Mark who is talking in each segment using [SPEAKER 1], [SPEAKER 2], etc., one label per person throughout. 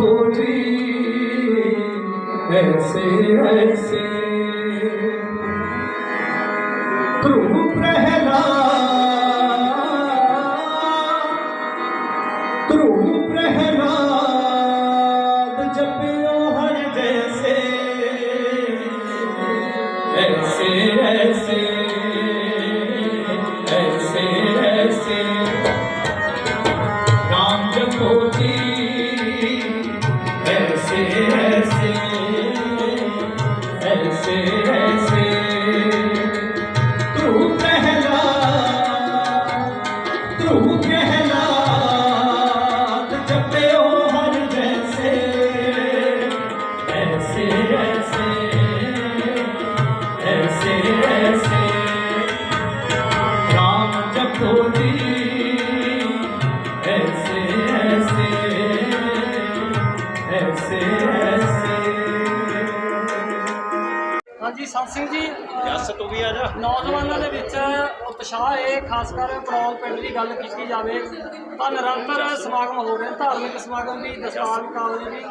[SPEAKER 1] खोजी ऐसे ऐसे
[SPEAKER 2] ਹਾਂਜੀ ਸਤ ਸਿੰਘ ਜੀ।
[SPEAKER 3] ਜੱਸ ਤੂੰ ਵੀ ਆ ਜਾ।
[SPEAKER 2] ਨੌਜਵਾਨਾਂ ਦੇ ਵਿੱਚ ਉਤਸ਼ਾਹ ਇਹ ਖਾਸ ਕਰ ਪੜੌਲ ਪਿੰਡ ਦੀ ਗੱਲ ਕੀਤੀ ਜਾਵੇ ਤਾਂ ਨਿਰੰਤਰ ਸਮਾਗਮ ਹੋ ਰਹੇ ਧਾਰਮਿਕ ਸਮਾਗਮ ਵੀ ਦਸਤਾਰ ਮੁਕਾਬਲੇ ਵੀ।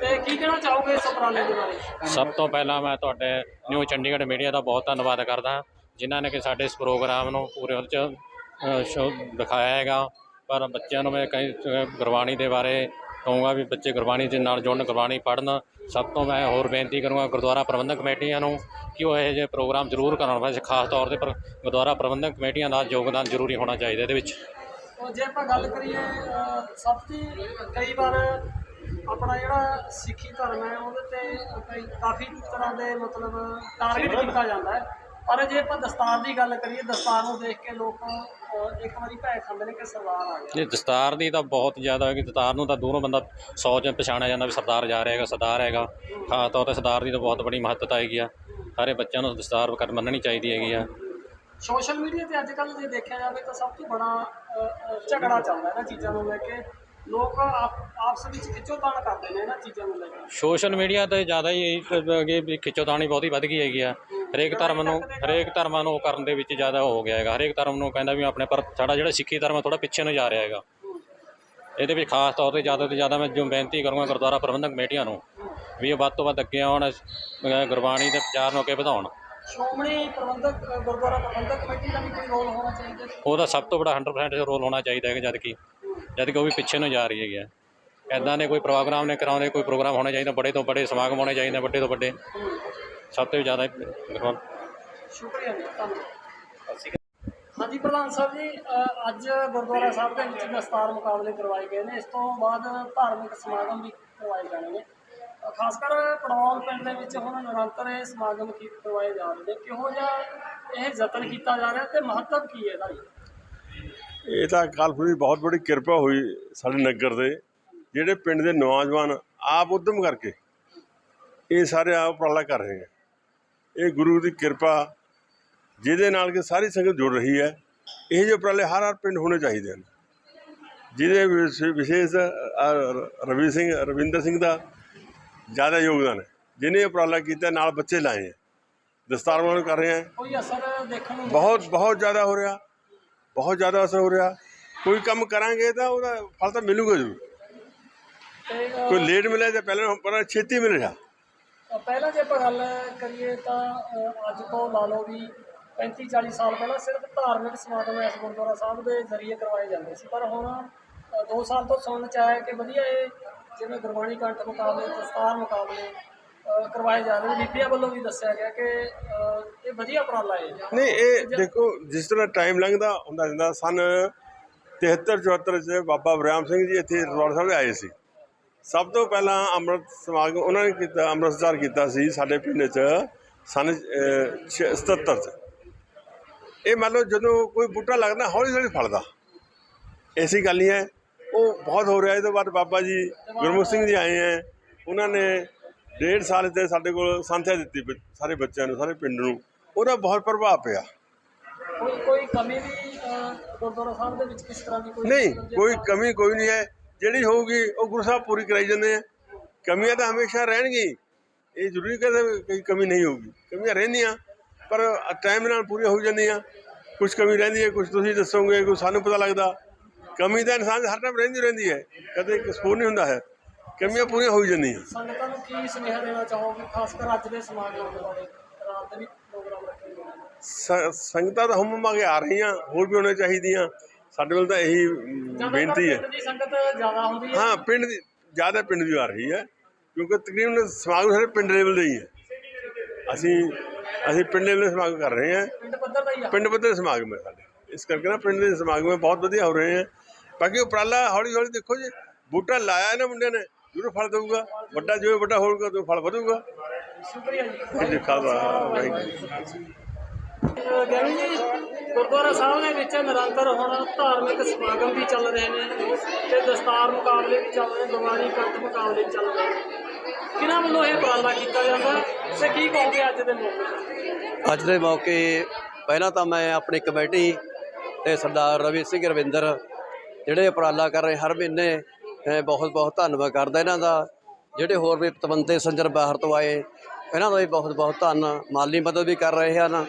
[SPEAKER 2] ਤੇ ਕੀ ਕਹਿਣਾ ਚਾਹੋਗੇ ਇਸ ਉਪਰਾਲੇ ਦੇ ਬਾਰੇ?
[SPEAKER 3] ਸਭ ਤੋਂ ਪਹਿਲਾਂ ਮੈਂ ਤੁਹਾਡੇ ਨਿਊ ਚੰਡੀਗੜ੍ਹ ਮੀਡੀਆ ਦਾ ਬਹੁਤ ਧੰਨਵਾਦ ਕਰਦਾ। ਜਿਨ੍ਹਾਂ ਨੇ ਕਿ ਸਾਡੇ ਇਸ ਪ੍ਰੋਗਰਾਮ ਨੂੰ ਪੂਰੇ ਉਹਦੇ ਚ ਦਿਖਾਇਆ ਹੈਗਾ। ਪਰ ਬੱਚਿਆਂ ਨੂੰ ਮੈਂ ਕਈ ਗੁਰਬਾਣੀ ਦੇ ਬਾਰੇ ਕਹੂੰਗਾ ਵੀ ਬੱਚੇ ਗੁਰਬਾਣੀ ਦੇ ਨਾਲ ਜੁੜਨ ਗੁਰਬਾਣੀ ਪੜ੍ਹਨ। ਸਭ ਤੋਂ ਮੈਂ ਹੋਰ ਬੇਨਤੀ ਕਰੂੰਗਾ ਗੁਰਦੁਆਰਾ ਪ੍ਰਬੰਧਕ ਕਮੇਟੀਆਂ ਨੂੰ ਕਿ ਉਹ ਇਹੋ ਜਿਹੇ ਪ੍ਰੋਗਰਾਮ ਜ਼ਰੂਰ ਕਰਨ ਵੈਸੇ ਖਾਸ ਤੌਰ ਤੇ ਪਰ ਗੁਰਦੁਆਰਾ ਪ੍ਰਬੰਧਕ ਕਮੇਟੀਆਂ ਦਾ ਯੋਗਦਾਨ ਜ਼ਰੂਰੀ ਹੋਣਾ ਚਾਹੀਦਾ ਇਹਦੇ ਵਿੱਚ।
[SPEAKER 2] ਜੇ ਆਪਾਂ ਗੱਲ ਕਰੀਏ ਅਹ, ਸਭ ਤੋਂ ਕਈ ਵਾਰ ਆਪਣਾ ਜਿਹੜਾ ਸਿੱਖੀ ਧਰਮ ਹੈ ਉਹਦੇ ਤੇ ਕਾਫੀ ਤਰ੍ਹਾਂ ਦੇ ਮਤਲਬ ਟਾਰਗੇਟ ਕੀਤਾ ਜਾਂਦਾ ਹੈ। ਪਰ ਜੇ ਆਪਾਂ ਦਸਤਾਰ ਦੀ ਗੱਲ ਕਰੀਏ ਦਸਤਾਰ ਨੂੰ ਦੇਖ ਕੇ ਲੋਕ ਇੱਕ ਵਾਰੀ ਭੈ ਖਾਂਦੇ ਨੇ ਕਿ ਸਰਦਾਰ ਆ ਗਿਆ।
[SPEAKER 3] ਇਹ ਦਸਤਾਰ ਦੀ ਤਾਂ ਬਹੁਤ ਜ਼ਿਆਦਾ ਹੈ ਕਿ ਦਸਤਾਰ ਨੂੰ ਤਾਂ ਦੂਰੋਂ ਬੰਦਾ ਸੌ ਚ ਪਛਾਣਿਆ ਜਾਂਦਾ ਵੀ ਸਰਦਾਰ ਜਾ ਰਿਹਾ ਹੈਗਾ ਸਰਦਾਰ ਹੈਗਾ। ਖਾਸ ਤੌਰ ਤੇ ਸਰਦਾਰ ਦੀ ਤਾਂ ਬਹੁਤ ਬੜੀ ਮਹੱਤਤਾ ਹੈਗੀ ਆ। ਸਾਰੇ ਬੱਚਿਆਂ ਨੂੰ ਦਸਤਾਰ ਕਰ ਮੰਨਣੀ ਚਾਹੀਦੀ ਹੈਗੀ ਆ।
[SPEAKER 2] ਸੋਸ਼ਲ ਮੀਡੀਆ ਤੇ ਅੱਜ ਕੱਲ੍ਹ ਜੇ ਦੇਖਿਆ ਜਾਵੇ ਤਾਂ ਸਭ ਤੋਂ ਬੜਾ ਝਗੜਾ ਚੱਲਦਾ ਇਹਨਾਂ ਚੀਜ਼ਾਂ ਨੂੰ ਲੈ ਕੇ। ਲੋਕ ਆਪ- ਆਪਸ ਵਿੱਚ ਖਿੱਚੋਤਾਣ ਕਰਦੇ ਨੇ ਇਹਨਾਂ ਚੀਜ਼ਾਂ ਨੂੰ ਲੈ ਕੇ।
[SPEAKER 3] ਸੋਸ਼ਲ ਮੀਡੀਆ ਤੇ ਜ਼ਿਆਦਾ ਹੀ ਖਿੱਚੋਤਾਣੀ ਬਹੁਤੀ ਵੱਧ ਗਈ ਹੈਗੀ ਆ। ਹਰੇਕ ਧਰਮ ਨੂੰ ਹਰੇਕ ਧਰਮਾਂ ਨੂੰ ਉਹ ਕਰਨ ਦੇ ਵਿੱਚ ਜ਼ਿਆਦਾ ਹੋ ਗਿਆ ਹੈਗਾ। ਹਰੇਕ ਧਰਮ ਨੂੰ ਕਹਿੰਦਾ ਵੀ ਆਪਣੇ ਪਰ ਸਾਡਾ ਜਿਹੜਾ ਸਿੱਖੀ ਧਰਮ ਹੈ ਥੋੜਾ ਪਿੱਛੇ ਨੂੰ ਜਾ ਰਿਹਾ ਹੈਗਾ। ਇਹਦੇ ਵਿੱਚ ਖਾਸ ਤੌਰ ਤੇ ਜ਼ਿਆਦਾ ਤੋਂ ਜ਼ਿਆਦਾ ਮੈਂ ਜੋ ਬੇਨਤੀ ਕਰੂੰਗਾ ਗੁਰਦੁਆਰਾ ਪ੍ਰਬੰਧਕ ਕਮੇਟੀਆਂ ਨੂੰ ਵੀ ਇਹ ਵੱਧ ਤੋਂ ਵੱਧ ਅੱਗੇ ਆਉਣ ਗੁਰਬਾਣੀ ਦੇ ਪ੍ਰਚਾਰ ਨੂੰ ਅੱਗੇ ਵਧਾਉਣ।
[SPEAKER 2] ਸ਼੍ਰੋਮਣੀ ਪ੍ਰਬੰਧਕ ਅ, ਗੁਰਦੁਆਰਾ ਪ੍ਰਬੰਧਕ ਕਮੇਟੀ ਦਾ ਵੀ ਕੋਈ ਰੋਲ ਹੋਣਾ ਚਾਹੀਦਾ
[SPEAKER 3] ਉਹਦਾ ਸਭ ਤੋਂ ਵੱਡਾ 100% ਰੋਲ ਹੋਣਾ ਚਾਹੀਦਾ ਹੈ ਜਦ ਕਿ ਜਦ ਕਿ ਉਹ ਵੀ ਪਿੱਛੇ ਨੂੰ ਜਾ ਰਹੀ ਹੈਗੀ ਆ ਐਦਾਂ ਦੇ ਕੋਈ ਪ੍ਰੋਗਰਾਮ ਨੇ ਕਰਾਉਂਦੇ ਕੋਈ ਪ੍ਰੋਗਰਾਮ ਹੋਣੇ ਚਾਹੀਦਾ ਬੜੇ ਤੋਂ ਬੜੇ ਸਮਾਗਮ ਹੋਣੇ ਚਾਹੀਦੇ ਵੱਡੇ ਤੋਂ ਵੱਡੇ। ਸਭ ਤੋਂ ਜ਼ਿਆਦਾ ਗੁਰਬਾਣੀ
[SPEAKER 2] ਸ਼ੁਕਰੀਆ ਜੀ ਧੰਨਵਾਦ। ਹਾਂਜੀ ਪ੍ਰਧਾਨ ਸਾਹਿਬ ਜੀ ਅ, ਅੱਜ ਗੁਰਦੁਆਰਾ ਸਾਹਿਬ ਦੇ ਵਿੱਚ ਦਸਤਾਰ ਮੁਕਾਬਲੇ ਕਰਵਾਏ ਗਏ ਨੇ। ਇਸ ਤੋਂ ਬਾਅਦ ਧਾਰਮਿਕ ਸਮਾਗਮ ਵੀ ਕਰਵਾਏ ਜਾਣੇ ਨੇ। ਖਾਸ ਕਰ ਪੜੌਲ ਪਿੰਡ ਦੇ ਵਿੱਚ ਹੁਣ ਨਿਰੰਤਰ ਇਹ ਸਮਾਗਮ ਕੀ ਕਰਵਾਏ ਜਾ ਰਹੇ ਨੇ। ਕਿਹੋ ਜਿਹਾ ਇਹ ਯਤਨ ਕੀਤਾ ਜਾ ਰਿਹਾ ਤੇ ਮਹੱਤਵ ਕੀ ਹੈ ਇਹਦਾ ਜੀ?
[SPEAKER 4] ਇਹ ਤਾਂ ਕਾਲਪੁਰ ਦੀ ਬਹੁਤ ਬੜੀ ਕਿਰਪਾ ਹੋਈ ਸਾਡੇ ਨਗਰ ਦੇ ਜਿਹੜੇ ਪਿੰਡ ਦੇ ਨੌਜਵਾਨ ਆਪ ਉਦਮ ਕਰਕੇ ਇਹ ਸਾਰੇ ਆਪ ਉਪਰਾਲਾ ਕਰ ਰਹੇ ਹੈ ਇਹ ਗੁਰੂ ਦੀ ਕਿਰਪਾ ਜਿਹਦੇ ਨਾਲ ਕਿ ਸਾਰੀ ਸੰਗਤ ਜੁੜ ਰਹੀ ਹੈ ਇਹ ਜਿਹੇ ਉਪਰਾਲੇ ਹਰ ਹਰ ਪਿੰਡ ਹੋਣੇ ਚਾਹੀਦੇ ਹਨ। ਜਿਹਦੇ ਵਿਸ਼ੇਸ਼ ਰਵੀ ਸਿੰਘ ਰਵਿੰਦਰ ਸਿੰਘ ਦਾ ਜ਼ਿਆਦਾ ਯੋਗਦਾਨ ਹੈ। ਜਿਹਨੇ ਉਪਰਾਲਾ ਕੀਤਾ ਨਾਲ ਬੱਚੇ ਲਾਏ ਹੈ। ਦਸਤਾਰ ਵਾਲੇ ਕਰ ਰਹੇ ਹੈ। ਬਹੁਤ ਬਹੁਤ ਜ਼ਿਆਦਾ ਹੋ ਰਿਹਾ। ਬਹੁਤ ਜ਼ਿਆਦਾ ਅਸਰ ਹੋ ਰਿਹਾ। ਕੋਈ ਕੰਮ ਕਰਾਂਗੇ ਤਾਂ ਉਹਦਾ ਫਲ ਤਾਂ ਮਿਲੂਗਾ ਜ਼ਰੂਰ।
[SPEAKER 2] ਤੇ,
[SPEAKER 4] ਕੋਈ ਲੇਟ ਮਿਲਿਆ ਜਾਂ ਪਹਿਲਾਂ ਪਰ ਛੇਤੀ ਮਿਲ ਰਿਹਾ।
[SPEAKER 2] ਪਹਿਲਾਂ ਜੇ ਆਪਾਂ ਗੱਲ ਕਰੀਏ ਤਾਂ ਅੱਜ ਤੋਂ ਲਾ ਲਓ ਵੀ 35 40 ਸਾਲ ਪਹਿਲਾਂ ਸਿਰਫ ਧਾਰਮਿਕ ਸਮਾਗਮ ਇਸ ਗੁਰਦੁਆਰਾ ਸਾਹਿਬ ਦੇ ਜ਼ਰੀਏ ਕਰਵਾਏ ਜਾਂਦੇ ਸੀ। ਪਰ ਹੁਣ 2 ਸਾਲ ਤੋਂ ਸੁਣਨ ਚ ਆਇਆ ਕਿ ਵਧੀਆ ਇਹ ਜਿਵੇਂ ਗੁਰਬਾਣੀ ਕੰਠ ਮੁਕਾਬਲੇ ਦਸਤਾਰ ਮੁਕਾਬਲੇ ਕਰਵਾਏ ਜਾ ਰਹੇ ਨੇ। ਬੀਬੀਆਂ ਵੱਲੋਂ ਵੀ ਦੱਸਿਆ ਗਿਆ ਕਿ ਇਹ ਵਧੀਆ ਉਪਰਾਲਾ ਹੈ।
[SPEAKER 4] ਨਹੀਂ, ਇਹ ਦੇਖੋ, ਜਿਸ ਤਰ੍ਹਾਂ ਟਾਈਮ ਲੰਘਦਾ ਹੁੰਦਾ ਜਾਂਦਾ ਸਨ 73 74 ਚ ਬਾਬਾ ਬਰਿਆਮ ਸਿੰਘ ਜੀ ਇੱਥੇ ਰੋਡ ਸਾਹਿਬ ਆਏ ਸੀ। ਸਭ ਤੋਂ ਪਹਿਲਾਂ ਅੰਮ੍ਰਿਤ ਸਮਾਗਮ ਉਹਨਾਂ ਨੇ ਕੀਤਾ ਅੰਮ੍ਰਿਤਸਰ ਕੀਤਾ ਸੀ ਸਾਡੇ ਪਿੰਡ 'ਚ ਸਨ ਅਹ, ਛ- 77 ਚ। ਇਹ ਮੰਨ ਲਓ ਜਦੋਂ ਕੋਈ ਬੂਟਾ ਲੱਗਦਾ ਹੌਲੀ ਹੌਲੀ ਫਲਦਾ। ਐਸੀ ਗੱਲ ਨਹੀਂ ਹੈ। ਉਹ ਬਹੁਤ ਹੋ ਰਿਹਾ ਇਹਦੇ ਬਾਅਦ ਬਾਬਾ ਜੀ ਗੁਰਮੁਖ ਸਿੰਘ ਜੀ ਆਏ ਹੈ। ਉਹਨਾਂ ਨੇ ਡੇਢ ਸਾਲ ਤੇ ਸਾਡੇ ਕੋਲ ਸੰਥਿਆ ਦਿੱਤੀ ਸਾਰੇ ਬੱਚਿਆਂ ਨੂੰ ਸਾਰੇ ਪਿੰਡ ਨੂੰ। ਉਹਦਾ ਬਹੁਤ ਪ੍ਰਭਾਵ ਪਿਆ।
[SPEAKER 2] ਕੋਈ ਕੋਈ ਕਮੀ ਵੀ ਅ, ਗੁਰਦੁਆਰਾ ਸਾਹਿਬ ਦੇ ਵਿੱਚ ਕਿਸ ਤਰ੍ਹਾਂ ਦੀ ਕੋਈ
[SPEAKER 4] ਨਹੀਂ ਕੋਈ ਕਮੀ ਕੋਈ ਨਹੀਂ ਹੈ। ਜਿਹੜੀ ਹੋਊਗੀ ਉਹ ਗੁਰੂ ਸਾਹਿਬ ਪੂਰੀ ਕਰਾਈ ਜਾਂਦੇ ਆ। ਕਮੀਆਂ ਤਾਂ ਹਮੇਸ਼ਾ ਰਹਿਣਗੀ ਇਹ ਜ਼ਰੂਰੀ ਕਹਦੇ ਕੋਈ ਕਮੀ ਨਹੀਂ ਹੋਊਗੀ। ਕਮੀਆਂ ਰਹਿੰਦੀਆਂ ਪਰ ਟਾਈਮ ਨਾਲ ਪੂਰੀਆਂ ਹੋ ਜਾਂਦੀਆਂ। ਕੁਝ ਕਮੀ ਰਹਿੰਦੀ ਹੈ ਕੁਝ ਤੁਸੀਂ ਦੱਸੋਗੇ ਕੁਝ ਸਾਨੂੰ ਪਤਾ ਲੱਗਦਾ। ਕਮੀ ਤਾਂ ਇਨਸਾਨ ਹਰ ਟਾਈਮ ਰਹਿੰਦੀ ਰਹਿੰਦੀ ਹੈ। ਕਦੇ ਕਸੂਰ ਨਹੀਂ ਹੁੰਦਾ ਹੈ। ਕਮੀਆਂ ਪੂਰੀਆਂ ਹੋਈ ਜਾਂਦੀਆਂ।
[SPEAKER 2] ਸੰਗਤਾਂ ਨੂੰ ਕੀ ਸੁਨੇਹਾ ਦੇਣਾ ਚਾਹੋਗੇ ਖਾਸ ਕਰ ਅੱਜ ਦੇ ਸਮਾਗਮ ਦੇ ਬਾਰੇ? ਰਾਤ ਦੇ ਵੀ ਪ੍ਰੋਗਰਾਮ ਰੱਖੇ
[SPEAKER 4] ਸੰਗਤਾਂ ਤਾਂ ਹੁਮ ਕੇ ਆ ਰਹੀਆਂ ਹੋਰ ਵੀ ਹੋਣੀਆਂ ਚਾਹੀਦੀਆਂ। ਸਾਡੇ ਵੱਲ ਤਾਂ ਇਹੀ ਬੇਨਤੀ ਹੈ।
[SPEAKER 2] ਪਿੰਡ ਦੀ ਸੰਗਤ ਜ਼ਿਆਦਾ ਹੁੰਦੀ ਹੈ।
[SPEAKER 4] ਹਾਂ ਪਿੰਡ ਦੀ ਜ਼ਿਆਦਾ ਪਿੰਡ ਦੀ ਆ ਰਹੀ ਹੈ ਕਿਉਂਕਿ ਤਕਰੀਬਨ ਸਮਾਗਮ ਸਾਰੇ ਪਿੰਡ ਲੈਵਲ ਦੇ ਹੀ ਹੈ। ਅਸੀਂ ਅਸੀਂ ਪਿੰਡ ਲੈਵਲ ਸਮਾਗਮ ਕਰ ਰਹੇ ਹਾਂ।
[SPEAKER 2] ਪਿੰਡ ਪੱਧਰ ਦਾ ਹੀ ਆ।
[SPEAKER 4] ਪਿੰਡ ਪੱਧਰ ਦੇ ਸਮਾਗਮ ਹੈ ਸਾਡੇ। ਇਸ ਕਰਕੇ ਨਾ ਪਿੰਡ ਦੇ ਸਮਾਗਮ ਬਹੁਤ ਵਧੀਆ ਹੋ ਰਹੇ ਹੈ। ਬਾਕੀ ਉਪਰਾਲਾ ਹੌਲੀ ਹੌਲੀ ਦੇਖੋ ਜੀ ਬੂਟਾ ਲਾਇਆ ਇਹਨਾਂ ਮੁੰਡਿਆਂ ਨੇ ਜ਼ਰੂਰ ਫਲ ਦੇਊਗਾ। ਵੱਡਾ ਜਿਵੇਂ ਵੱਡਾ ਹੋਊਗਾ ਤਾਂ ਫਲ ਵਧੂਗਾ।
[SPEAKER 2] ਸ਼ੁਕਰੀਆ ਜੀ
[SPEAKER 4] ਖਾਲਸਾ ਵਾਹਿਗੁਰੂ।
[SPEAKER 2] ਗਿਆਨੀ ਜੀ, ਗੁਰਦੁਆਰਾ ਸਾਹਿਬ ਦੇ ਵਿੱਚ ਨਿਰੰਤਰ ਹੁਣ ਧਾਰਮਿਕ ਸਮਾਗਮ ਵੀ ਚੱਲ ਰਹੇ ਨੇ ਤੇ ਦਸਤਾਰ ਮੁਕਾਬਲੇ ਵੀ ਚੱਲ ਰਹੇ, ਦਿਵਾਲੀ ਕੰਠ ਮੁਕਾਬਲੇ ਵੀ ਚੱਲ ਰਹੇ ਨੇ। ਕਿਹਨਾਂ ਵੱਲੋਂ ਇਹ ਉਪਰਾਲਾ ਕੀਤਾ ਜਾਂਦਾ ਤੇ ਕੀ ਕਹੋਗੇ ਅੱਜ ਦੇ ਮੌਕੇ
[SPEAKER 5] ਅੱਜ ਦੇ ਮੌਕੇ ਪਹਿਲਾਂ ਤਾਂ ਮੈਂ ਆਪਣੀ ਕਮੇਟੀ ਤੇ ਸਰਦਾਰ ਰਵੀ ਸਿੰਘ ਰਵਿੰਦਰ ਜਿਹੜੇ ਉਪਰਾਲਾ ਕਰ ਰਹੇ ਹਰ ਮਹੀਨੇ ਬਹੁਤ ਬਹੁਤ ਧੰਨਵਾਦ ਕਰਦਾ ਇਹਨਾਂ ਦਾ, ਜਿਹੜੇ ਹੋਰ ਵੀ ਪਤਵੰਤੇ ਸੰਜਰ ਬਾਹਰ ਤੋਂ ਆਏ, ਇਹਨਾਂ ਦਾ ਵੀ ਬਹੁਤ ਬਹੁਤ ਧੰਨ, ਮਾਲੀ ਮਦਦ ਵੀ ਕਰ ਰਹੇ ਹਨ।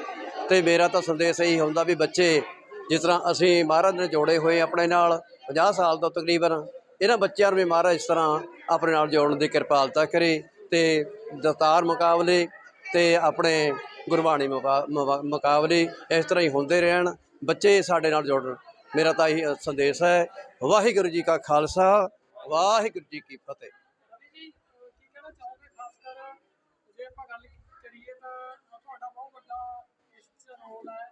[SPEAKER 5] ਤੇ ਮੇਰਾ ਤਾਂ ਸੰਦੇਸ਼ ਇਹੀ ਹੁੰਦਾ ਵੀ ਬੱਚੇ, ਜਿਸ ਤਰ੍ਹਾਂ ਅਸੀਂ ਮਹਾਰਾਜ ਨੇ ਜੋੜੇ ਹੋਏ ਆਪਣੇ ਨਾਲ 50 ਸਾਲ ਤੋਂ ਤਕਰੀਬਨ, ਇਹਨਾਂ ਬੱਚਿਆਂ ਨੂੰ ਵੀ ਮਹਾਰਾਜ ਇਸ ਤਰ੍ਹਾਂ ਆਪਣੇ ਨਾਲ ਜੋੜਨ ਦੀ ਕਿਰਪਾਲਤਾ ਕਰੇ ਤੇ ਦਸਤਾਰ ਮੁਕਾਬਲੇ ਤੇ ਆਪਣੇ ਗੁਰਬਾਣੀ ਮੁਕਾ- ਮੁਕਾਬਲੇ ਇਸ ਤਰ੍ਹਾਂ ਹੀ ਹੁੰਦੇ ਰਹਿਣ, ਬੱਚੇ ਸਾਡੇ ਨਾਲ ਜੋੜਨ। ਮੇਰਾ ਤਾਂ ਇਹ ਸੰਦੇਸ਼ ਹੈ, ਵਾਹਿਗੁਰੂ ਜੀ ਕਾ ਖਾਲਸਾ, ਵਾਹਿਗੁਰੂ ਜੀ ਕੀ ਫਤਿਹ।
[SPEAKER 2] ਜੇ ਆਪਾਂ ਗੱਲ ਕਰੀਏ ਤਾਂ ਤੁਹਾਡਾ ਬਹੁਤ ਵੱਡਾ ਇਸ 'ਚ ਰੋਲ ਹੈ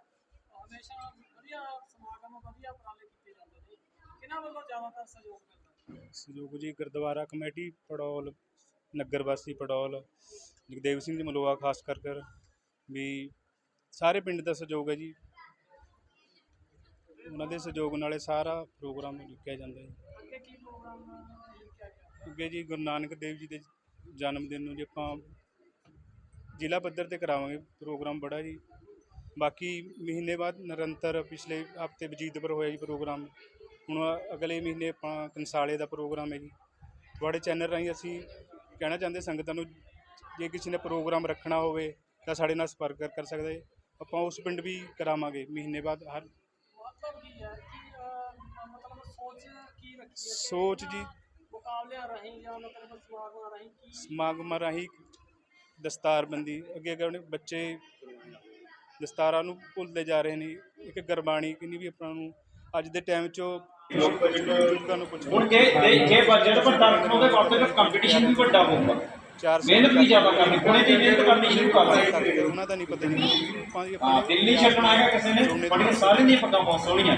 [SPEAKER 2] ਹਮੇਸ਼ਾ ਵਧੀਆ ਸਮਾਗਮ ਵਧੀਆ ਉਪਰਾਲੇ ਕੀਤੇ ਜਾਂਦੇ ਨੇ। ਕਿਹਨਾਂ ਵੱਲੋਂ ਜ਼ਿਆਦਾਤਰ ਸਹਿਯੋਗ ਮਿਲਦਾ? ਹੈ
[SPEAKER 6] ਸਹਿਯੋਗ ਜੀ ਗੁਰਦੁਆਰਾ ਕਮੇਟੀ ਪੜੌਲ ਨਗਰ ਵਾਸੀ ਪੜੌਲ ਜਗਦੇਵ ਸਿੰਘ ਜੀ ਮਲੋਆ ਖਾਸ ਕਰ ਕਰ ਵੀ ਸਾਰੇ ਪਿੰਡ ਦਾ ਸਹਿਯੋਗ ਹੈ ਜੀ। ਉਹਨਾਂ ਦੇ ਸਹਿਯੋਗ ਨਾਲੇ ਸਾਰਾ ਪ੍ਰੋਗਰਾਮ ਲਿਖਿਆ ਜਾਂਦਾ ਹੈ।
[SPEAKER 2] ਅੱਗੇ ਕੀ ਪ੍ਰੋਗਰਾਮ ਲਿਖਿਆ ਗਿਆ?
[SPEAKER 6] ਅੱਗੇ ਜੀ ਗੁਰੂ ਨਾਨਕ ਦੇਵ ਜੀ ਦੇ ਜਨਮ ਦਿਨ ਨੂੰ ਜੇ ਆਪਾਂ ਜ਼ਿਲ੍ਹਾ ਪੱਧਰ ਤੇ ਕਰਾਵਾਂਗੇ ਪ੍ਰੋਗਰਾਮ ਬੜਾ ਜੀ। ਬਾਕੀ ਮਹੀਨੇ ਬਾਅਦ ਨਿਰੰਤਰ ਪਿਛਲੇ ਹਫ਼ਤੇ ਵਜੀਦਪੁਰ ਹੋਇਆ ਜੀ ਪ੍ਰੋਗਰਾਮ। ਹੁਣ ਅਗਲੇ ਮਹੀਨੇ ਆਪਾਂ ਕੰਸਾਲੇ ਦਾ ਪ੍ਰੋਗਰਾਮ ਹੈ ਜੀ। ਤੁਹਾਡੇ ਚੈਨਲ ਰਾਹੀਂ ਅਸੀਂ ਕਹਿਣਾ ਚਾਹੁੰਦੇ ਸੰਗਤਾਂ ਨੂੰ, ਜੇ ਕਿਸੇ ਨੇ ਪ੍ਰੋਗਰਾਮ ਰੱਖਣਾ ਹੋਵੇ ਤਾਂ ਸਾਡੇ ਨਾਲ ਸੰਪਰਕ ਕਰ- ਸਕਦੇ ਆਪਾਂ ਉਸ ਪਿੰਡ ਵੀ ਕਰਾਵਾਂਗੇ ਮਹੀਨੇ ਬਾਅਦ ਹਰ ਸੋਚ ਜੀ।
[SPEAKER 2] ਮੁਕਾਬਲਿਆਂ ਰਾਹੀਂ ਜਾਂ ਮਤਲਬ ਸਮਾਗਮਾਂ ਰਾਹੀਂ ਕੀ
[SPEAKER 6] ਸਮਾਗਮਾਂ ਰਾਹੀਂ ਦਸਤਾਰਬੰਦੀ ਅੱਗੇ ਅੱਗੇ ਉਹਨੇ ਬੱਚੇ ਦਸਤਾਰਾਂ ਨੂੰ ਭੁੱਲਦੇ ਜਾ ਰਹੇ ਨੇ ਇੱਕ ਗੁਰਬਾਣੀ ਕਿੰਨੀ ਵੀ ਆਪਾਂ ਨੂੰ ਅੱਜ ਦੇ ਟਾਈਮ 'ਚ ਬਜ਼ੁਰਗਾਂ ਨੂੰ ਪੁੱਛੋ।
[SPEAKER 7] ਹੁਣ ਜੇ ਜੇ- ਜੇ ਬਜਟ ਵੱਡਾ ਉਹਦੇ ਵਾਸਤੇ ਫਿਰ ਕੰਪੀਟੀਸ਼ਨ ਵੀ ਵੱਡਾ ਹੋਊਗਾ। ਮਿਹਨਤ ਵੀ ਜ਼ਿਆਦਾ ਕਰਨੀ ਕੋਨੇ ਦੀ ਮਿਹਨਤ ਕਰਨੀ ਸ਼ੁਰੂ ਕਰ
[SPEAKER 6] ਤੱਕ ਉਹਨਾਂ ਦਾ ਨਹੀਂ ਪਤਾ ਨਹੀਂ ਆਪਾਂ ਦੀ
[SPEAKER 7] ਹਾਂ
[SPEAKER 6] ਆਪਣੀ
[SPEAKER 7] ਦਿਲ ਛੱਡਣਾ ਹੈਗਾ ਕਿਸੇ ਨੇ ਬੜੀਆਂ ਸਾਰੀਆਂ ਦੀਆਂ ਪੱਗਾਂ ਬਹੁਤ ਸੋਹਣੀਆਂ।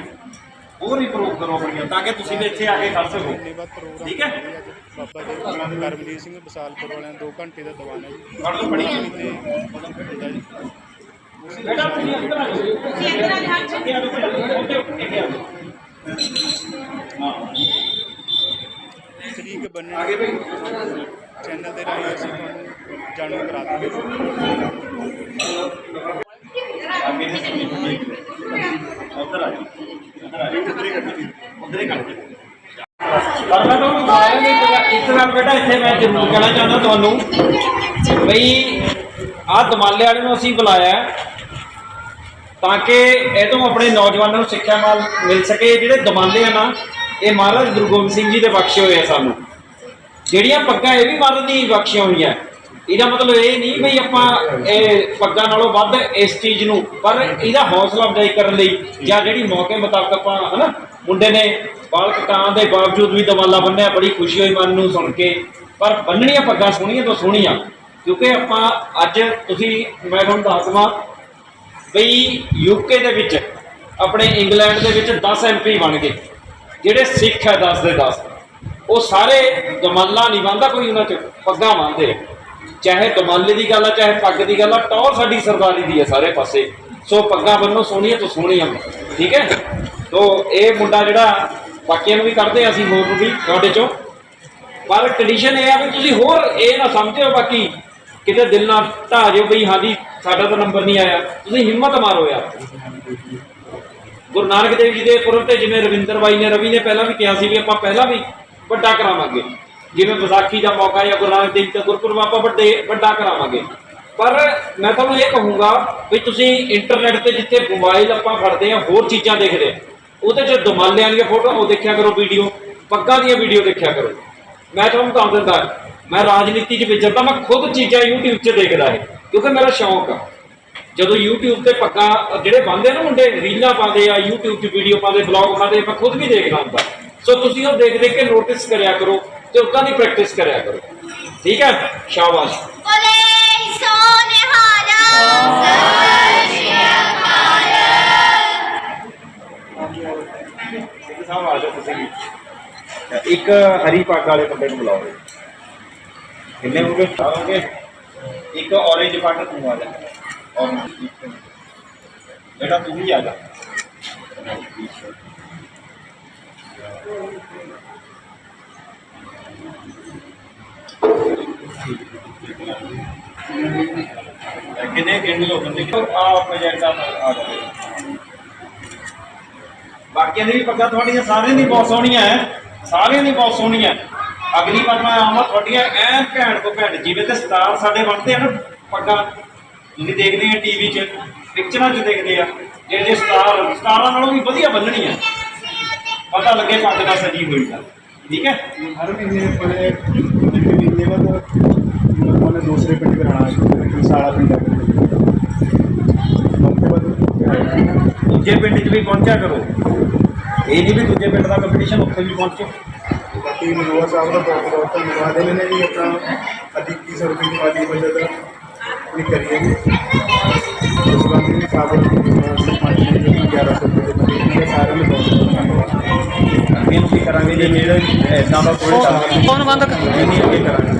[SPEAKER 7] ਹੋਰ ਇੰਪਰੂਵ ਕਰੋ ਆਪਣੀਆਂ ਤਾਂ ਕਿ ਤੁਸੀਂ ਵੀ ਇੱਥੇ ਆ ਕੇ ਕਰ ਸਕੋ।
[SPEAKER 6] ਮਹੀਨੇ ਬਾਅਦ ਪ੍ਰੋਗਰਾਮ
[SPEAKER 7] ਠੀਕ ਹੈ।
[SPEAKER 6] ਹੋਵੇਗਾ ਅੱਜ। ਬਾਬਾ ਜੀ ਕਰਮਜੀਤ ਸਿੰਘ ਬਸਾਲਪੁਰ ਵਾਲਿਆਂ ਦਾ 2 ਘੰਟੇ ਦਾ ਦੀਵਾਨ ਹੈ ਜੀ।
[SPEAKER 7] ਲਓ ਬੜੀ
[SPEAKER 6] ਤੇ ਜੀ
[SPEAKER 7] ਬੇਟਾ ਤੁਸੀਂ ਅੰਦਰ ਆ ਜਾਓ ਅੱਗੇ ਆ ਜਾਓ ਬੇਟਾ ਅੱਗੇ ਆਓ, ਅੱਗੇ ਆ ਜਾਓ ਹਾਂ
[SPEAKER 6] ਸ਼ਰੀਕ ਬਣਨ
[SPEAKER 7] ਆਗੇ ਬਈ
[SPEAKER 6] ਚੈਨਲ ਦੇ ਰਾਹੀਂ ਅਸੀਂ ਤੁਹਾਨੂੰ ਜਾਣੂ ਕਰਾ ਦਾਂਗੇ।
[SPEAKER 7] ਉੱਧਰ ਆ ਜਾਓ ਉੱਧਰ ਆ ਜਾਓ ਉੱਧਰ ਹੀ ਕੱਢ ਉੱਧਰ ਹੀ ਕੱਢ ਪਰ ਤੁਹਾਨੂੰ ਸਾਰਿਆਂ ਨੂੰ ਇੱਕ ਗੱਲ- ਬੇਟਾ ਇੱਥੇ ਮੈਂ ਜ਼ਰੂਰ ਕਹਿਣਾ ਚਾਹੁੰਦਾ ਤੁਹਾਨੂੰ ਬਈ ਆਹ ਦਮਾਲੇ ਵਾਲੇ ਨੂੰ ਅਸੀਂ ਬੁਲਾਇਆ ਤਾਂ ਕਿ ਇਹ ਤੋਂ ਆਪਣੇ ਨੌਜਵਾਨਾਂ ਨੂੰ ਸਿੱਖਿਆ ਨਾਲ ਮਿਲ ਸਕੇ। ਜਿਹੜੇ ਦਮਾਲੇ ਆ ਨਾ, ਇਹ ਮਹਾਰਾਜ ਗੁਰੂ ਗੋਬਿੰਦ ਸਿੰਘ ਜੀ ਦੇ ਬਖਸ਼ੇ ਹੋਏ ਆ ਸਾਨੂੰ। ਜਿਹੜੀਆਂ ਪੱਗਾਂ ਇਹ ਵੀ ਮਹਾਰਾਜ ਦੀ ਬਖਸ਼ੀਆਂ ਹੋਈਆਂ। ਇਹਦਾ ਮਤਲਬ ਇਹ ਨਹੀਂ ਵੀ ਆਪਾਂ ਇਹ ਪੱਗਾਂ ਨਾਲੋਂ ਵੱਧ ਇਸ ਚੀਜ਼ ਨੂੰ, ਪਰ ਇਹਦਾ ਹੌਸਲਾ ਅਫਜ਼ਾਈ ਕਰਨ ਲਈ ਜਾਂ ਜਿਹੜੀ ਮੌਕੇ ਮੁਤਾਬਕ ਆਪਾਂ ਹਨਾ, ਮੁੰਡੇ ਨੇ ਬਾਲ ਕਟਾਉਣ ਦੇ ਬਾਵਜੂਦ ਵੀ ਦਵਾਲਾ ਬੰਨਿਆ, ਬੜੀ ਖੁਸ਼ੀ ਹੋਈ ਮਨ ਨੂੰ ਸੁਣ ਕੇ। ਪਰ ਬੰਨਣੀਆਂ ਪੱਗਾਂ ਸੋਹਣੀਆਂ ਤੋਂ ਸੋਹਣੀਆਂ, ਕਿਉਂਕਿ ਆਪਾਂ ਅੱਜ ਤੁਸੀਂ, ਮੈਂ ਤੁਹਾਨੂੰ ਦੱਸ ਦਵਾਂ ਬਈ ਯੂਕੇ ਦੇ ਵਿੱਚ, ਆਪਣੇ ਇੰਗਲੈਂਡ ਦੇ ਵਿੱਚ 10 ਐਮਪੀ ਬਣ ਗਏ। ਜਿਹੜੇ ਸਿੱਖ ਹੈ 10 ਦੇ 10 ਉਹ ਸਾਰੇ ਦਮਾਲਾ ਨਹੀਂ ਬੰਨਦਾ ਕੋਈ ਉਹਨਾਂ ਚ, ਪੱਗਾਂ ਬੰਨਦੇ ਚਾਹੇ ਦਮਾਲੇ ਦੀ ਗੱਲ ਆ, ਚਾਹੇ ਪੱਗ ਦੀ ਗੱਲ ਆ, ਟੌਰ ਸਾਡੀ ਸਰਦਾਰੀ ਦੀ ਹੈ ਸਾਰੇ ਪਾਸੇ। ਸੋ ਪੱਗਾਂ ਬੰਨੋ ਸੋਹਣੀਆਂ ਤੋਂ ਸੋਹਣੀਆਂ ਠੀਕ ਹੈ? ਸੋ ਇਹ ਮੁੰਡਾ ਜਿਹੜਾ ਬਾਕੀਆਂ ਨੂੰ ਵੀ ਕਰਦੇ ਅਸੀਂ ਹੋਰ ਨੂੰ ਵੀ ਤੁਹਾਡੇ ਚੋਂ। ਪਰ ਕੰਡੀਸ਼ਨ ਇਹ ਆ ਵੀ ਤੁਸੀਂ ਹੋਰ ਇਹ ਨਾ ਸਮਝਿਓ ਬਾਕੀ, ਕਿਤੇ ਦਿਲ ਨਾਲ ਢਾ ਜਿਓ ਬਈ, ਹਾਂਜੀ ਸਾਡਾ ਤਾਂ ਨੰਬਰ ਨਹੀਂ ਆਇਆ। ਤੁਸੀਂ ਹਿੰਮਤ ਮਾਰੋ ਯਾਰ। ਗੁਰੂ ਨਾਨਕ ਦੇਵ ਜੀ ਦੇ ਪੁਰਬ ਤੇ ਜਿਵੇਂ ਰਵਿੰਦਰ ਬਾਈ ਨੇ, ਰਵੀ ਨੇ ਪਹਿਲਾਂ ਵੀ ਕਿਹਾ ਸੀ ਵੀ ਆਪਾਂ ਪਹਿਲਾਂ ਵੀ ਵੱਡਾ ਕਰਾਵਾਂਗੇ। ਜਿਵੇਂ ਵਿਸਾਖੀ ਦਾ ਮੌਕਾ ਜਾਂ ਗੁਰੂ ਨਾਨਕ ਦੇਵ ਜੀ ਦਾ ਗੁਰਪੁਰਬ, ਆਪਾਂ ਵੱਡੇ, ਵੱਡਾ ਕਰਾਵਾਂਗੇ। ਪਰ ਮੈਂ ਤੁਹਾਨੂੰ ਇਹ ਕਹੂੰਗਾ ਵੀ ਤੁਸੀਂ ਇੰਟਰਨੈਟ ਤੇ ਜਿੱਥੇ ਮੋਬਾਈਲ ਆਪਾਂ ਫੜਦੇ ਆ ਹੋਰ ਚੀਜ਼ਾਂ ਦੇਖਦੇ ਆ ਉਹਦੇ 'ਚ ਦਮਾਲਿਆਂ ਦੀਆਂ ਫੋਟੋ ਉਹ ਦੇਖਿਆ ਕਰੋ ਵੀਡੀਓ ਪੱਗਾਂ ਦੀਆਂ ਵੀਡੀਓ ਦੇਖਿਆ ਕਰੋ। ਮੈਂ ਤੁਹਾਨੂੰ ਦੱਸ ਦਿੰਦਾ ਮੈਂ ਰਾਜਨੀਤੀ 'ਚ ਵਿਚਰਦਾ ਮੈਂ ਖੁਦ ਚੀਜ਼ਾਂ YouTube 'ਚ ਦੇਖਦਾ ਹੈ। ਕਿਉਂਕਿ ਮੇਰਾ ਸ਼ੌਂਕ ਆ। ਜਦੋਂ YouTube ਤੇ ਪੱਕਾ ਜਿਹੜੇ ਬੰਦੇ ਨਾ ਮੁੰਡੇ ਰੀਲਾਂ ਪਾਉਂਦੇ ਆ YouTube 'ਚ ਵੀਡੀਓ ਪਾਉਂਦੇ ਬਲੌਗ ਪਾਉਂਦੇ ਮੈਂ ਖੁਦ ਵੀ ਦੇਖਦਾ ਹੁੰਦਾ। ਸੋ ਤੁਸੀਂ ਉਹ ਦੇਖ ਦੇਖ ਕੇ ਨੋਟਿਸ ਕਰਿਆ ਕਰੋ ਤੇ ਉਦਾਂ ਦੀ ਪ੍ਰੈਕਟਿਸ ਕਰਿਆ ਕਰੋ। ਠੀਕ ਹੈ? ਸ਼ਾਬਾਸ਼।
[SPEAKER 8] ਬੋਲੇ ਸੋਨਿਹਾਰਾ।
[SPEAKER 7] ਸਾਹਿਬ ਆ ਜਾਓ ਤੁਸੀਂ ਵੀ ਇੱਕ ਹਰੀ ਪੱਗ ਵਾਲੇ ਬੰਦੇ ਨੂੰ ਬੁਲਾਓ। ਕਿੰਨੇ ਹੋ ਗਏ ਚਾਰ ਹੋ ਗਏ ਇੱਕ orange ਪੱਗ ਤੂੰ ਆ ਜਾ। ਬੇਟਾ ਤੂੰ ਵੀ ਆ ਜਾ। ਕਿੰਨੇ ਕਿੰਨੇ ਲੋਕ ਨੇ ਆ ਪ੍ਰੋਜੈਕਟ ਆ ਆ ਜਾਓ ਬਾਕੀਆਂ ਦੀ ਵੀ ਪੱਗਾਂ ਤੁਹਾਡੀਆਂ ਸਾਰਿਆਂ ਦੀ ਬਹੁਤ ਸੋਹਣੀਆਂ ਹੈ। ਸਾਰਿਆਂ ਦੀ ਬਹੁਤ ਸੋਹਣੀਆਂ ਹੈ। ਅਗਲੀ ਵਾਰ ਮੈਂ ਆਵਾਂ ਤੁਹਾਡੀਆਂ ਐਨ ਘੈਂਟ ਤੋਂ ਘੈਂਟ ਜਿਵੇਂ ਤੇ ਸਟਾਰ ਸਾਡੇ ਬਣਦੇ ਆ ਨਾ ਪੱਗਾਂ ਤੁਸੀਂ ਦੇਖਦੇ ਆ ਟੀਵੀ 'ਚ ਪਿਕਚਰਾਂ 'ਚ ਦੇਖਦੇ ਆ ਜੇ ਜੇ ਸਟਾਰ ਸਟਾਰਾਂ ਨਾਲੋਂ ਵੀ ਵਧੀਆ ਬੰਨਣੀ ਆ। ਪਤਾ ਲੱਗੇ ਪੱਗ ਦਾ ਸਜੀ ਹੋਈ ਆ ਠੀਕ ਹੈ?
[SPEAKER 6] ਹਰ ਮਹੀਨੇ ਬੜੇ ਮਹੀਨੇ ਬਾਅਦ ਉਹਨੇ ਦੂਸਰੇ ਪਿੰਡ ਕਰਾਣਾ ਸਾਲਾ ਪਿੰਡ ਆ
[SPEAKER 7] ਦੂਜੇ ਪਿੰਡ 'ਚ ਵੀ ਪਹੁੰਚਿਆ ਕਰੋ। ਇਹ ਨਹੀਂ ਵੀ ਦੂਜੇ ਪਿੰਡ ਦਾ ਕੰਪੀਟੀਸ਼ਨ ਉੱਥੇ ਵੀ ਪਹੁੰਚੋ।
[SPEAKER 6] ਬਾਕੀ ਮਨੋਹਰ ਸਾਹਿਬ ਦਾ ਬਹੁਤ ਬਹੁਤ ਧੰਨਵਾਦ। ਇਹਨਾਂ ਨੇ ਵੀ ਆਪਣਾ 2100 ਰੁਪਏ ਦੀ ਮਾਲੀ ਬਜਟ ਵੀ ਕਰੀ ਹੈ ਜੀ। ਉਸ ਬੰਦੇ ਨੇ ਸਾਬਰ ਸਰਪੰਚ ਨੇ ਜੋ 1100 ਰੁਪਏ ਦੇ ਮਨੀ ਇਹ ਸਾਰਿਆਂ ਨੂੰ ਬਹੁਤ ਬਹੁਤ ਧੰਨਵਾਦ।
[SPEAKER 7] ਅੱਗੇ ਨੂੰ ਕੀ ਕਰਾਂਗੇ ਜੇ ਮੇਰੇ ਇਦਾਂ ਦਾ ਕੋਈ ਚੱਲ
[SPEAKER 2] ਫੋਨ ਬੰਦ ਕਰ।
[SPEAKER 7] ਨਹੀਂ ਨਹੀਂ ਅੱਗੇ ਕਰਾਂਗੇ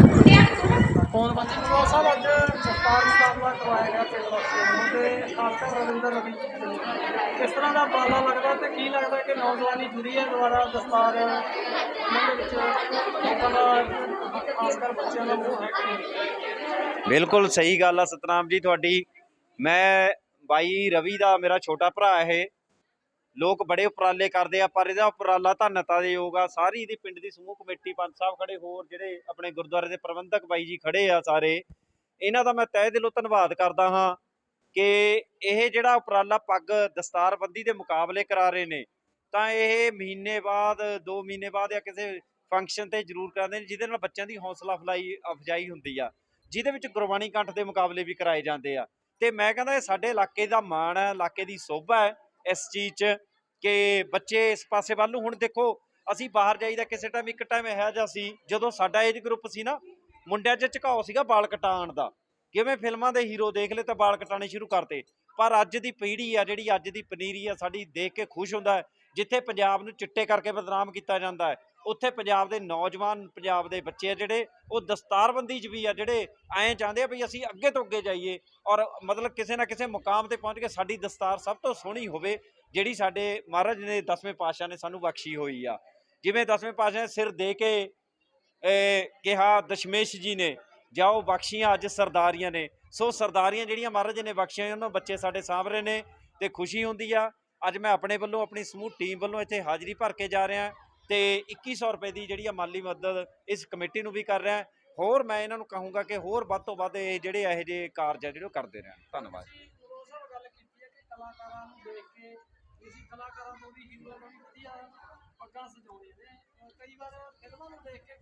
[SPEAKER 2] ਫੋਨ ਬੰਦ ਕਰੋ ਸਾਹਿਬ ਅੱਜ ਦਸਤਾਰ ਮੁਕਾਬਲਾ ਕਰਵਾਇਆ ਗਿਆ ਪਿੰਡ ਵਾਸੀਆਂ ਨੂੰ ਤੇ ਖਾਸ ਰਵੀ ਕਿਸ ਤਰ੍ਹਾਂ ਦਾ ਬਾਲਾ ਲੱਗਦਾ ਤੇ ਕੀ ਲੱਗਦਾ ਕਿ ਨੌਜਵਾਨੀ ਜੁੜੀ ਹੈ ਦੁਬਾਰਾ ਦਸਤਾਰ ਉਹਨਾਂ ਦੇ ਵਿੱਚ ਲੋਕਾਂ ਦਾ ਖਾਸ ਕਰ ਬੱਚਿਆਂ ਦਾ ਮੋਹ ਹੈ ਕਿ
[SPEAKER 7] ਬਿਲਕੁਲ ਸਹੀ ਗੱਲ ਆ ਸਤਨਾਮ ਜੀ ਤੁਹਾਡੀ। ਮੈਂ ਬਾਈ ਰਵੀ ਦਾ ਮੇਰਾ ਛੋਟਾ ਭਰਾ ਇਹ। ਲੋਕ ਬੜੇ ਉਪਰਾਲੇ ਕਰਦੇ ਆ, ਪਰ ਇਹਦਾ ਉਪਰਾਲਾ ਧੰਨਤਾ ਦੇ ਯੋਗ ਆ। ਸਾਰੀ ਇਹਦੀ ਪਿੰਡ ਦੀ ਸਮੂਹ ਕਮੇਟੀ ਪੰਜ ਸਾਹਿਬ ਖੜੇ ਹੋਰ ਜਿਹੜੇ ਆਪਣੇ ਗੁਰਦੁਆਰੇ ਦੇ ਪ੍ਰਬੰਧਕ ਬਾਈ ਜੀ ਖੜੇ ਆ ਸਾਰੇ। ਇਹਨਾਂ ਦਾ ਮੈਂ ਤਹਿ ਦਿਲੋਂ ਧੰਨਵਾਦ ਕਰਦਾ ਹਾਂ। ਕਿ ਇਹ ਜਿਹੜਾ ਉਪਰਾਲਾ ਪੱਗ ਦਸਤਾਰਬੰਦੀ ਦੇ ਮੁਕਾਬਲੇ ਕਰਾ ਰਹੇ ਨੇ, ਤਾਂ ਇਹ ਮਹੀਨੇ ਬਾਅਦ 2 ਮਹੀਨੇ ਬਾਅਦ ਜਾਂ ਕਿਸੇ ਫੰਕਸ਼ਨ ਤੇ ਜ਼ਰੂਰ ਕਰਾਉਂਦੇ ਨੇ, ਜਿਹਦੇ ਨਾਲ ਬੱਚਿਆਂ ਦੀ ਹੌਸਲਾ ਅਫਲਾਈ, ਅਫਜਾਈ ਹੁੰਦੀ ਆ, ਜਿਹਦੇ ਵਿੱਚ ਗੁਰਬਾਣੀ ਕੰਠ ਦੇ ਮੁਕਾਬਲੇ ਵੀ ਕਰਾਏ ਜਾਂਦੇ ਆ। ਤੇ ਮੈਂ ਕਹਿੰਦਾ ਇਹ ਸਾਡੇ ਇਲਾਕੇ ਦਾ ਮਾਣ ਹੈ, ਇਲਾਕੇ ਦੀ ਸੋਭਾ ਹੈ, ਇਸ ਚੀਜ਼ 'ਚ ਕਿ ਬੱਚੇ ਇਸ ਪਾਸੇ ਵੱਲ ਨੂੰ, ਹੁਣ ਦੇਖੋ, ਅਸੀਂ ਬਾਹਰ ਜਾਈਦਾ ਕਿਸੇ ਟਾਈਮ ਇੱਕ ਟਾਈਮ ਇਹੋ ਜਿਹਾ ਸੀ, ਜਦੋਂ ਸਾਡਾ ਏਜ ਗਰੁੱਪ ਸੀ ਨਾ, ਮੁੰਡਿਆਂ 'ਚ ਝੁਕਾਓ ਸੀਗਾ ਵਾਲ ਕਟਾਉਣ ਦਾ। ਕਿਵੇਂ ਫਿਲਮਾਂ ਦੇ ਹੀਰੋ ਦੇਖ ਲਏ ਤਾਂ ਵਾਲ ਕਟਾਣੇ ਸ਼ੁਰੂ ਕਰਤੇ। ਪਰ ਅੱਜ ਦੀ ਪੀੜ੍ਹੀ ਆ ਜਿਹੜੀ ਅੱਜ ਦੀ ਪਨੀਰੀ ਆ, ਸਾਡੀ ਦੇਖ ਕੇ ਖੁਸ਼ ਹੁੰਦਾ ਜਿੱਥੇ ਪੰਜਾਬ ਨੂੰ ਚਿੱਟੇ ਕਰਕੇ ਬਦਨਾਮ ਕੀਤਾ ਜਾਂਦਾ ਹੈ, ਉੱਥੇ ਪੰਜਾਬ ਦੇ ਨੌਜਵਾਨ, ਪੰਜਾਬ ਦੇ ਬੱਚੇ ਆ ਜਿਹੜੇ, ਉਹ ਦਸਤਾਰਬੰਦੀ 'ਚ ਵੀ ਆ, ਜਿਹੜੇ ਐਂ ਚਾਹੁੰਦੇ ਆ ਵੀ ਅਸੀਂ ਅੱਗੇ ਤੋਂ ਅੱਗੇ ਜਾਈਏ ਔਰ ਮਤਲਬ ਕਿਸੇ ਨਾ ਕਿਸੇ ਮੁਕਾਮ ਤੇ ਪਹੁੰਚ ਕੇ ਸਾਡੀ ਦਸਤਾਰ ਸਭ ਤੋਂ ਸੋਹਣੀ ਹੋਵੇ, ਜਿਹੜੀ ਸਾਡੇ ਮਹਾਰਾਜ ਨੇ ਦਸਵੇਂ ਪਾਤਸ਼ਾਹ ਨੇ ਸਾਨੂੰ ਬਖਸ਼ੀ ਹੋਈ ਆ। ਜਿਵੇਂ ਦਸਵੇਂ ਪਾਤਸ਼ਾਹ ਨੇ ਸਿਰ ਦੇ ਕੇ ਕਿਹਾ ਦਸ਼ਮੇਸ਼ ਜੀ ਨੇ ਜਾਂ ਉਹ ਬਖਸ਼ੀਆਂ ਅੱਜ ਸਰਦਾਰੀਆਂ ਨੇ। ਸੋ ਸਰਦਾਰੀਆਂ ਜਿਹੜੀਆਂ ਮਹਾਰਾਜ ਨੇ ਬਖਸ਼ੀਆਂ ਉਹਨਾਂ ਬੱਚੇ ਸਾਡੇ ਸਾਹਮਣੇ ਨੇ ਤੇ ਖੁਸ਼ੀ ਹੁੰਦੀ ਆ। ਅੱਜ ਮੈਂ ਆਪਣੇ ਵੱਲੋਂ, ਆਪਣੀ ਸਮੂਹ ਟੀਮ ਵੱਲੋਂ ਇੱਥੇ ਹਾਜ਼ਰੀ ਭਰ ਕੇ ਜਾ ਰਿਹਾ ਤੇ 2100 ਰੁਪਏ ਦੀ ਜਿਹੜੀ ਆ ਮਾਲੀ ਮਦਦ ਇਸ ਕਮੇਟੀ ਨੂੰ ਵੀ ਕਰ ਰਿਹਾ। ਹੋਰ ਮੈਂ ਇਹਨਾਂ ਨੂੰ ਕਹੂੰਗਾ ਕਿ ਹੋਰ ਵੱਧ ਤੋਂ ਵੱਧ ਇਹ ਜਿਹੜੇ ਇਹੋ ਜਿਹੇ ਕਾਰਜ ਆ, ਜਿਹੜੇ ਉਹ ਕਰਦੇ ਰਹਿਣ। ਧੰਨਵਾਦ।
[SPEAKER 2] ਕਲਾਕਾਰਾਂ ਨੂੰ ਦੇਖ ਕੇ ਕਿਸੇ ਕਲਾਕਾਰਾਂ ਤੋਂ ਵੀ ਹੀਰੋ ਨੂੰ ਵਧੀਆ ਪੱਗਾਂ ਸਜਾਉਣੀਆਂ ਨੇ। ਕਈ ਵਾਰ ਫਿਲਮਾਂ ਨੂੰ ਦੇਖ ਕੇ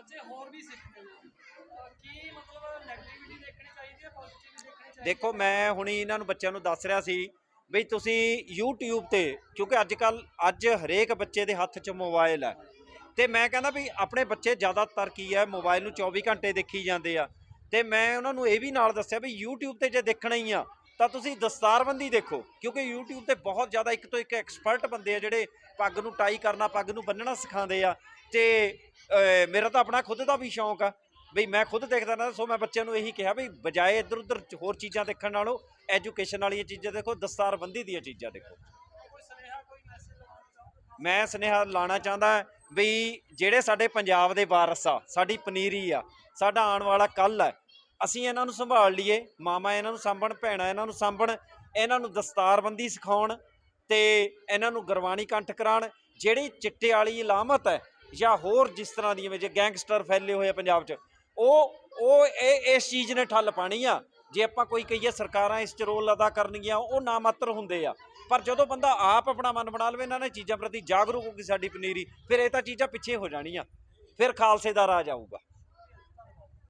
[SPEAKER 2] ਬੱਚੇ ਹੋਰ ਵੀ ਸਿੱਖਦੇ ਨੇ। ਅਹ ਕੀ ਮਤਲਬ ਨੈਗੇਟਿਵਿਟੀ ਦੇਖਣੀ ਚਾਹੀਦੀ ਹੈ ਪੋਜ਼ਿਟਿਵ ਦੇਖਣੀ ਚਾਹੀਦੀ ਹੈ?
[SPEAKER 7] ਦੇਖੋ ਮੈਂ ਹੁਣੀ ਇਹਨਾਂ ਨੂੰ ਬੱਚਿਆਂ ਨੂੰ ਦੱਸ ਰਿਹਾ ਸੀ ਬਈ ਤੁਸੀਂ YouTube ਤੇ ਕਿਉਂਕਿ ਅੱਜ ਕੱਲ ਅੱਜ ਹਰੇਕ ਬੱਚੇ ਦੇ ਹੱਥ 'ਚ ਮੋਬਾਈਲ ਹੈ। ਤੇ ਮੈਂ ਕਹਿੰਦਾ ਵੀ ਆਪਣੇ ਬੱਚੇ ਜ਼ਿਆਦਾਤਰ ਕੀ ਹੈ ਮੋਬਾਈਲ ਨੂੰ 24 ਘੰਟੇ ਦੇਖੀ ਜਾਂਦੇ ਆ। ਤੇ ਮੈਂ ਉਹਨਾਂ ਨੂੰ ਇਹ ਵੀ ਨਾਲ ਦੱਸਿਆ ਵੀ YouTube ਤੇ ਜੇ ਦੇਖਣਾ ਹੀ ਆ ਤਾਂ ਤੁਸੀਂ ਦਸਤਾਰਬੰਦੀ ਦੇਖੋ, ਕਿਉਂਕਿ YouTube ਤੇ ਬਹੁਤ ਜ਼ਿਆਦਾ ਇੱਕ ਤੋਂ ਇੱਕ ਐਕਸਪਰਟ ਬੰਦੇ ਆ ਜਿਹੜੇ ਪੱਗ ਨੂੰ ਟਾਈ ਕਰਨਾ, ਪੱਗ ਨੂੰ ਬੰਨਣਾ ਸਿਖਾਉਂਦੇ ਆ। ਤੇ ਮੇਰਾ ਤਾਂ ਆਪਣਾ ਖੁਦ ਦਾ ਵੀ ਸ਼ੌਂਕ ਆ। ਬਈ ਮੈਂ ਖੁਦ ਦੇਖਦਾ ਨਾ ਸੋ ਮੈਂ ਬੱਚਿਆਂ ਨੂੰ ਇਹੀ ਕਿਹਾ ਵੀ ਬਜਾਏ ਇੱਧਰ ਉੱਧਰ ਹੋਰ ਚੀਜ਼ਾਂ ਦੇਖਣ ਨਾਲੋਂ ਐਜੂਕੇਸ਼ਨ ਵਾਲੀਆਂ ਚੀਜ਼ਾਂ ਦੇਖੋ, ਦਸਤਾਰਬੰਦੀ ਦੀਆਂ ਚੀਜ਼ਾਂ ਦੇਖੋ।
[SPEAKER 2] ਕੋਈ ਸੁਨੇਹਾ ਲਾਉਣਾ
[SPEAKER 7] ਮੈਂ ਸੁਨੇਹਾ ਲਾਣਾ ਚਾਹੁੰਦਾ ਵੀ ਜਿਹੜੇ ਸਾਡੇ ਪੰਜਾਬ ਦੇ ਵਾਰਸ ਆ, ਸਾਡੀ ਪਨੀਰੀ ਆ, ਸਾਡਾ ਆਉਣ ਵਾਲਾ ਕੱਲ ਹੈ ਅਸੀਂ ਇਹਨਾਂ ਨੂੰ ਸੰਭਾਲ ਲਈਏ, ਮਾਮਾ ਇਹਨਾਂ ਨੂੰ ਸਾਂਭਣ, ਭੈਣਾਂ ਇਹਨਾਂ ਨੂੰ ਸਾਂਭਣ, ਇਹਨਾਂ ਨੂੰ ਦਸਤਾਰਬੰਦੀ ਸਿਖਾਉਣ ਤੇ ਇਹਨਾਂ ਨੂੰ ਗੁਰਬਾਣੀ ਕੰਠ ਕਰਾਉਣ, ਜਿਹੜੀ ਚਿੱਟੇ ਵਾਲੀ ਇਲਾਮਤ ਹੈ ਜਾਂ ਹੋਰ ਜਿਸ ਤਰ੍ਹਾਂ ਦੀਆਂ ਜੇ ਗੈਂਗਸਟਰ ਫੈਲੇ ਹੋਏ ਆ ਪੰਜਾਬ 'ਚ, ਉਹ ਉਹ ਇਹ, ਇਸ ਚੀਜ਼ ਨੇ ਠੱਲ ਪਾਣੀ ਆ। ਜੇ ਆਪਾਂ ਕੋਈ ਕਹੀਏ ਸਰਕਾਰਾਂ ਇਸ 'ਚ ਰੋਲ ਅਦਾ ਕਰਨਗੀਆਂ, ਉਹ ਨਾ ਮਾਤਰ ਹੁੰਦੇ ਆ। ਪਰ ਜਦੋਂ ਬੰਦਾ ਆਪ ਆਪਣਾ ਮਨ ਬਣਾ ਲਵੇ, ਇਹਨਾਂ ਨੇ ਚੀਜ਼ਾਂ ਪ੍ਰਤੀ ਜਾਗਰੂਕ ਹੋਊਗੀ ਸਾਡੀ ਪਨੀਰੀ, ਫਿਰ ਇਹ ਤਾਂ ਚੀਜ਼ਾਂ ਪਿੱਛੇ ਹੋ ਜਾਣੀਆਂ। ਫਿਰ ਖਾਲਸੇ ਦਾ ਰਾਜ ਆਊਗਾ।